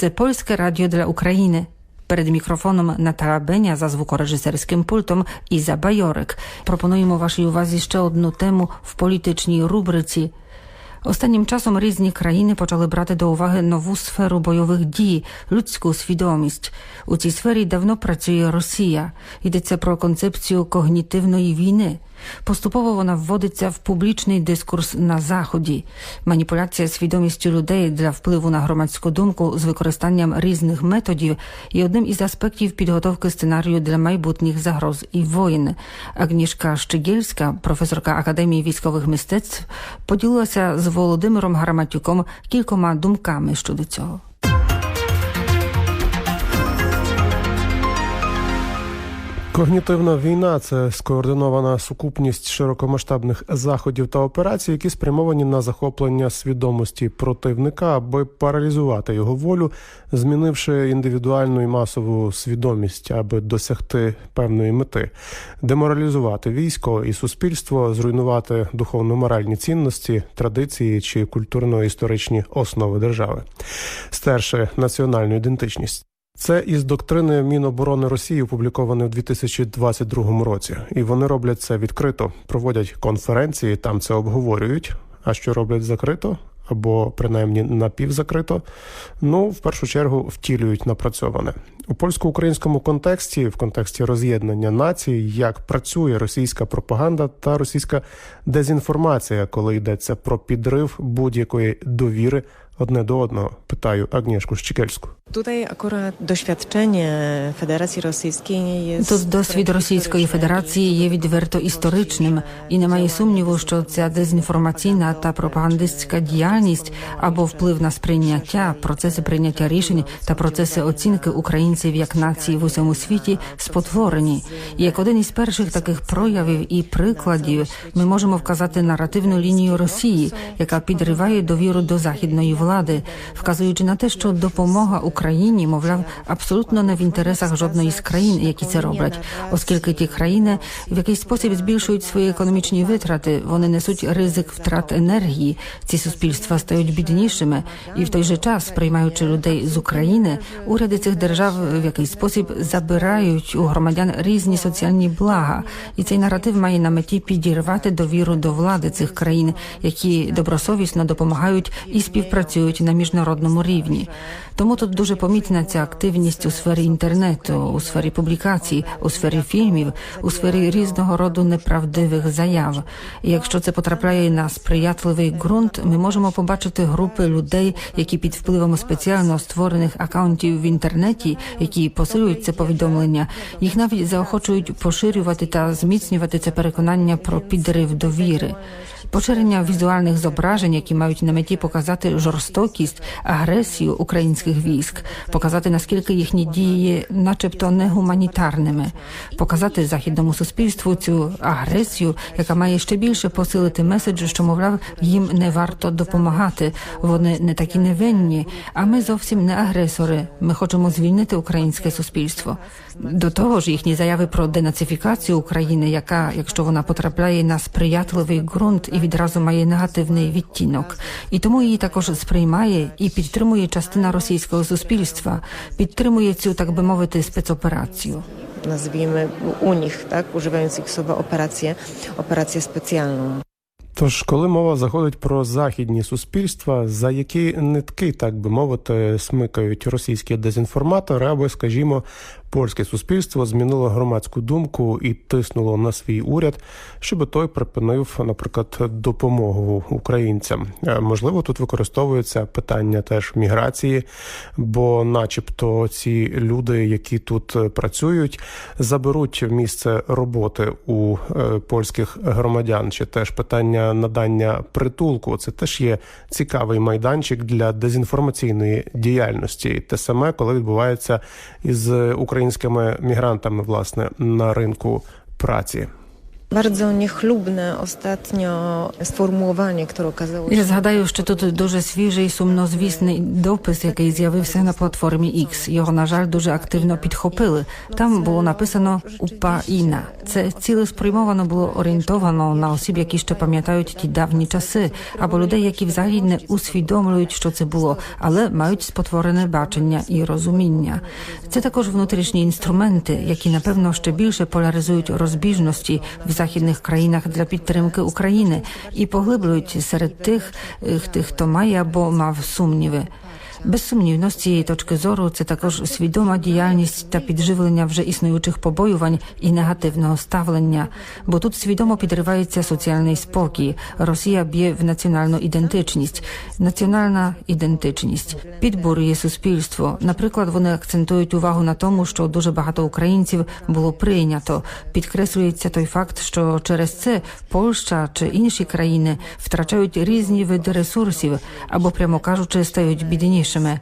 Це польське радіо для України. Перед мікрофоном Наталя Беня за звукорежисерським пультом Іза Байорик. Пропонуємо вашій увазі ще одну тему в політичній рубриці. Останнім часом різні країни почали брати до уваги нову сферу бойових дій, людську свідомість. У цій сфері давно працює Росія. Йдеться про концепцію когнітивної війни. Поступово вона вводиться в публічний дискурс на заході. Маніпуляція свідомістю людей для впливу на громадську думку з використанням різних методів є одним із аспектів підготовки сценарію для майбутніх загроз і воїн. Агнішка Щегільська, професорка Академії військових мистецтв, поділилася з Володимиром Гараматюком кількома думками щодо цього. Когнітивна війна це скоординована сукупність широкомасштабних заходів та операцій, які спрямовані на захоплення свідомості противника, аби паралізувати його волю, змінивши індивідуальну і масову свідомість, аби досягти певної мети, деморалізувати військо і суспільство, зруйнувати духовно-моральні цінності, традиції чи культурно-історичні основи держави, стерши національну ідентичність. Це із доктрини Міноборони Росії опубліковане у 2022 році, і вони роблять це відкрито, проводять конференції, там це обговорюють. А що роблять закрито або принаймні напівзакрито? Ну, в першу чергу втілюють напрацьоване у польсько-українському контексті, в контексті роз'єднання націй, як працює російська пропаганда та російська дезінформація, коли йдеться про підрив будь-якої довіри одне до одного. Питаю Агнішку Щекельську. Tutaj akurat doświadczenie Federacji Rosyjskiej nie jest... Тут досвід Російської Федерації є відверто історичним, і немає сумніву, що ця дезінформаційна та пропагандистська діяльність або вплив на сприйняття, процеси прийняття рішень та процеси оцінки українців як нації в усьому світі спотворені. І як один із перших таких проявів і прикладів, ми можемо вказати наративну лінію Росії, яка підриває довіру до західної влади, вказуючи на те, що допомога Україні, мовляв, абсолютно не в інтересах жодної з країн, які це роблять, оскільки ті країни в якийсь спосіб збільшують свої економічні витрати, вони несуть ризик втрат енергії. Ці суспільства стають біднішими, і в той же час, приймаючи людей з України, уряди цих держав в якийсь спосіб забирають у громадян різні соціальні блага, і цей наратив має на меті підірвати довіру до влади цих країн, які добросовісно допомагають і співпрацюють на міжнародному рівні. Тому тут дуже помітна ця активність у сфері інтернету, у сфері публікацій, у сфері фільмів, у сфері різного роду неправдивих заяв. І якщо це потрапляє на сприятливий ґрунт, ми можемо побачити групи людей, які під впливом спеціально створених акаунтів в інтернеті, які посилюють це повідомлення, їх навіть заохочують поширювати та зміцнювати це переконання про підрив довіри. Поширення візуальних зображень, які мають на меті показати жорстокість, агресію українських військ, показати наскільки їхні дії начебто, негуманітарними, показати західному суспільству цю агресію, яка має ще більше посилити меседж, що мовляв їм не варто допомагати. Вони не такі невинні, а ми зовсім не агресори. Ми хочемо звільнити українське суспільство. До того ж, їхні заяви про денацифікацію України, яка, якщо вона потрапляє на сприятливий ґрунт і відразу має негативний відтінок, і тому її також сприймає і підтримує частина російського суспільства, підтримує цю, так би мовити, спецоперацію. Nazwijmy у них так używając ich слова операція, операція specjalną. Тож, коли мова заходить про західні суспільства, за які нитки, так би мовити, смикають російські дезінформатори, або, скажімо, польське суспільство змінило громадську думку і тиснуло на свій уряд, щоб той припинив, наприклад, допомогу українцям. Е, Можливо, тут використовується питання теж міграції, бо, начебто, ці люди, які тут працюють, заберуть місце роботи у е, польських громадян, чи теж питання надання притулку. Це теж є цікавий майданчик для дезінформаційної діяльності. Те саме, коли відбувається із українськими мігрантами, власне, на ринку праці. Bardzo niechlubne ostatnio sformułowanie, które okazało się Я згадаю, що тут дуже свіжий сумнозвісний допис, який з'явився на платформі X. Його, на жаль, дуже активно підхопили. Там було написано Упаїна. Це цілеспрямовано було орієнтовано на осіб, які ще пам'ятають ті давні часи, або людей, які взагалі не усвідомлюють, що це було, але мають спотворене бачення і розуміння. Це також внутрішні інструменти, які напевно ще більше поляризують розбіжності в західних країнах для підтримки України і поглиблюють серед тих, е, тих, хто має або мав сумніви. Безсумнівно, з цієї точки зору це також свідома діяльність та підживлення вже існуючих побоювань і негативного ставлення, бо тут свідомо підривається соціальний спокій. Росія б'є в національну ідентичність. Національна ідентичність підбурює суспільство. Наприклад, вони акцентують увагу на тому, що дуже багато українців було прийнято. Підкреслюється той факт, що через це Польща чи інші країни втрачають різні види ресурсів або, прямо кажучи, стають біднішими.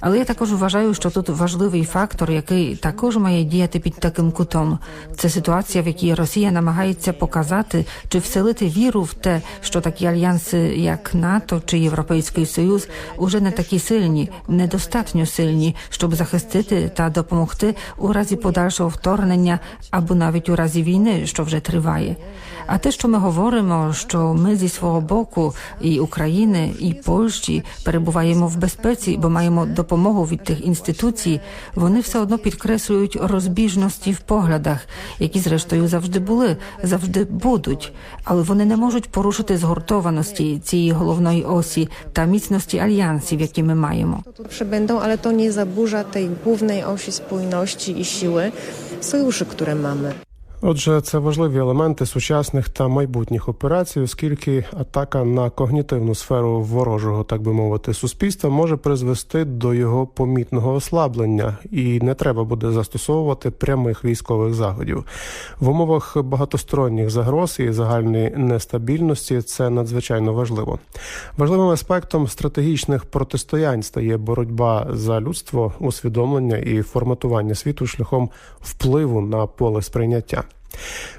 Але я також вважаю, що тут важливий фактор, який також має діяти під таким кутом. Це ситуація, в якій Росія намагається показати чи вселити віру в те, що такі альянси, як НАТО чи Європейський Союз, уже не такі сильні, недостатньо сильні, щоб захистити та допомогти у разі подальшого вторгнення або навіть у разі війни, що вже триває. А те, що ми говоримо, що ми зі свого боку і України, і Польщі перебуваємо в безпеці, бо маємо допомогу від тих інституцій, вони все одно підкреслюють розбіжності в поглядах, які зрештою завжди були, завжди будуть, але вони не можуть порушити згуртованості цієї головної осі та міцності альянсів, які ми маємо. przybędą, ale to nie zaburza tej głównej osi spójności i siły sojuszy, które mamy. Отже, це важливі елементи сучасних та майбутніх операцій, оскільки атака на когнітивну сферу ворожого, так би мовити, суспільства може призвести до його помітного ослаблення, і не треба буде застосовувати прямих військових заходів. В умовах багатосторонніх загроз і загальної нестабільності це надзвичайно важливо. Важливим аспектом стратегічних протистоянь стає боротьба за людство, усвідомлення і форматування світу шляхом впливу на поле сприйняття.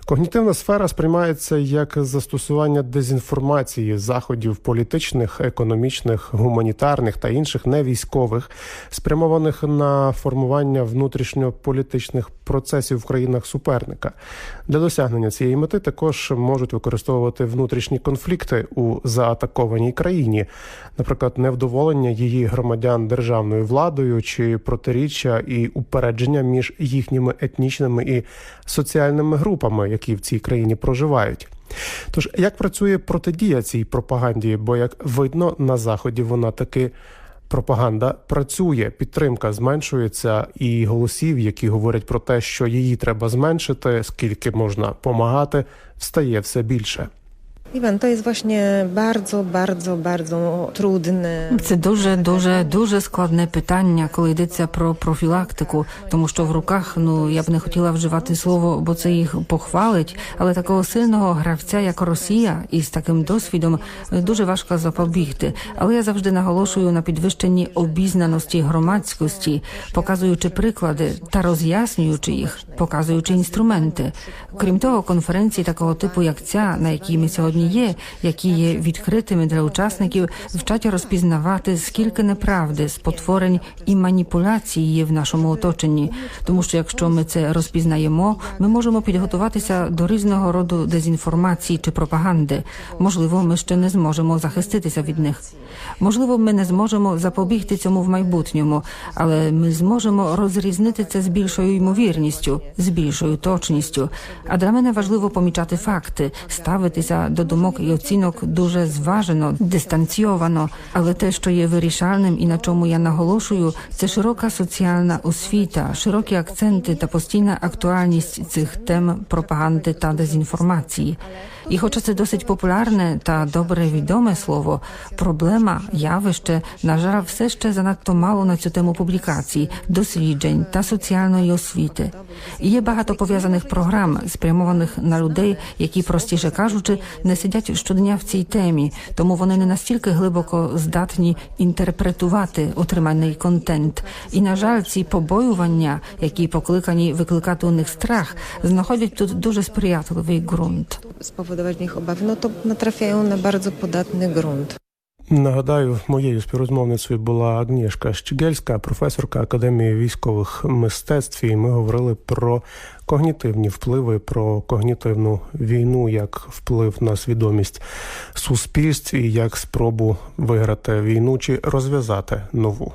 Когнітивна сфера сприймається як застосування дезінформації заходів політичних, економічних, гуманітарних та інших невійськових, спрямованих на формування внутрішньополітичних процесів в країнах суперника. Для досягнення цієї мети також можуть використовувати внутрішні конфлікти у заатакованій країні, наприклад, невдоволення її громадян державною владою чи протиріччя і упередження між їхніми етнічними і соціальними групами, які в цій країні проживають. Тож як працює протидія цій пропаганді? Бо як видно, на заході вона таки пропаганда працює, підтримка зменшується, і голосів, які говорять про те, що її треба зменшити, скільки можна помагати, стає все більше. Iwan, to jest właśnie bardzo, bardzo, bardzo trudne. Це дуже дуже дуже складне питання, коли йдеться про профілактику, тому що в руках, ну я б не хотіла вживати слово, бо це їх похвалить. Але такого сильного гравця, як Росія, із таким досвідом дуже важко запобігти. Але я завжди наголошую на підвищенні обізнаності громадськості, показуючи приклади та роз'яснюючи їх, показуючи інструменти. Крім того, конференції такого типу, як ця, на якій ми сьогодні є, які є відкритими для учасників, вчать розпізнавати скільки неправди, спотворень і маніпуляцій є в нашому оточенні. Тому що якщо ми це розпізнаємо, ми можемо підготуватися до різного роду дезінформації чи пропаганди. Можливо, ми ще не зможемо захиститися від них. Можливо, ми не зможемо запобігти цьому в майбутньому, але ми зможемо розрізнити це з більшою ймовірністю, з більшою точністю. А для мене важливо помічати факти, ставитися до думок і оцінок дуже зважено, дистанційовано. Але те, що є вирішальним і на чому я наголошую, це широка соціальна освіта, широкі акценти та постійна актуальність цих тем пропаганди та дезінформації. І хоча це досить популярне та добре відоме слово, проблема, явище, на жаль, все ще занадто мало на цю тему публікацій, досліджень та соціальної освіти. І є багато пов'язаних програм, спрямованих на людей, які, простіше кажучи, не сидять щодня в цій темі, тому вони не настільки глибоко здатні інтерпретувати отриманий контент. І на жаль, ці побоювання, які покликані викликати у них страх, знаходять тут дуже сприятливий ґрунт. Spowodować w nich obawy, no to natrafiają na bardzo podatny grunt. Нагадаю, моєю співрозмовницею була Агнішка Щегельська, професорка Академії військових мистецтв. І ми говорили про когнітивні впливи, про когнітивну війну, як вплив на свідомість суспільств і як спробу виграти війну чи розв'язати нову.